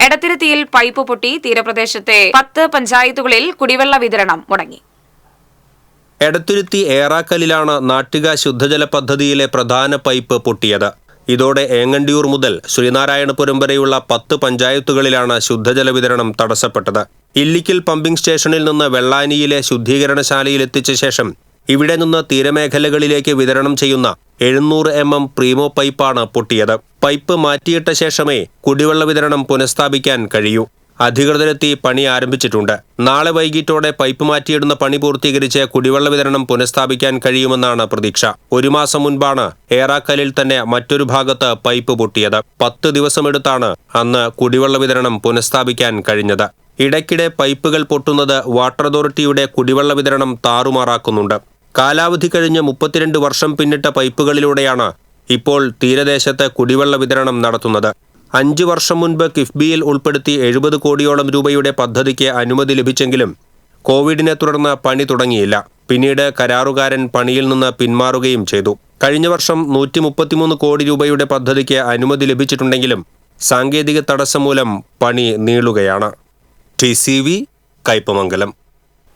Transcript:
എടത്തിരുത്തിയിൽ pipe പൊട്ടി തീരപ്രദേശത്തെ പത്ത് പഞ്ചായത്തുകളിൽ കുടിവെള്ള വിതരണം മുടങ്ങി. എടത്തുരുത്തി ഏറാക്കലിലാണ് നാട്ടിക ശുദ്ധജല പദ്ധതിയിലെ പ്രധാന പൈപ്പ് പൊട്ടിയത്. ഇതോടെ ഏങ്ങണ്ടിയൂർ മുതൽ ശ്രീനാരായണപുരം വരെയുള്ള പത്ത് പഞ്ചായത്തുകളിലാണ് ശുദ്ധജല വിതരണം തടസ്സപ്പെട്ടത്. ഇല്ലിക്കൽ പമ്പിംഗ് സ്റ്റേഷനിൽ നിന്ന് വെള്ളാനിയിലെ ശുദ്ധീകരണശാലയിൽ എത്തിച്ച ശേഷം ഇവിടെ നിന്ന് തീരമേഖലകളിലേക്ക് വിതരണം ചെയ്യുന്ന എഴുന്നൂറ് എം എം പ്രീമോ പൈപ്പാണ് പൊട്ടിയത്. പൈപ്പ് മാറ്റിയിട്ട ശേഷമേ കുടിവെള്ള വിതരണം പുനഃസ്ഥാപിക്കാൻ കഴിയൂ. അധികൃതരെത്തി പണി ആരംഭിച്ചിട്ടുണ്ട്. നാളെ വൈകിട്ടോടെ പൈപ്പ് മാറ്റിയിടുന്ന പണി പൂർത്തീകരിച്ച് കുടിവെള്ള വിതരണം പുനഃസ്ഥാപിക്കാൻ കഴിയുമെന്നാണ് പ്രതീക്ഷ. ഒരു മാസം മുൻപാണ് ഏറാക്കലിൽ തന്നെ മറ്റൊരു ഭാഗത്ത് പൈപ്പ് പൊട്ടിയത്. പത്ത് ദിവസമെടുത്താണ് അന്ന് കുടിവെള്ള വിതരണം പുനഃസ്ഥാപിക്കാൻ കഴിഞ്ഞത്. ഇടയ്ക്കിടെ പൈപ്പുകൾ പൊട്ടുന്നത് വാട്ടർ അതോറിറ്റിയുടെ കുടിവെള്ള വിതരണം താറുമാറാക്കുന്നുണ്ട്. കാലാവധി കഴിഞ്ഞ് മുപ്പത്തിരണ്ട് വർഷം പിന്നിട്ട പൈപ്പുകളിലൂടെയാണ് ഇപ്പോൾ തീരദേശത്ത് കുടിവെള്ള വിതരണം നടത്തുന്നത്. അഞ്ചു വർഷം മുൻപ് കിഫ്ബിയിൽ ഉൾപ്പെടുത്തി എഴുപത് കോടിയോളം രൂപയുടെ പദ്ധതിക്ക് അനുമതി ലഭിച്ചെങ്കിലും കോവിഡിനെ തുടർന്ന് പണി തുടങ്ങിയില്ല. പിന്നീട് കരാറുകാരൻ പണിയിൽ നിന്ന് പിന്മാറുകയും ചെയ്തു. കഴിഞ്ഞ വർഷം നൂറ്റി മുപ്പത്തിമൂന്ന് കോടി രൂപയുടെ പദ്ധതിക്ക് അനുമതി ലഭിച്ചിട്ടുണ്ടെങ്കിലും സാങ്കേതിക തടസ്സം മൂലം പണി നീളുകയാണ്. T C V Kaypamangalam.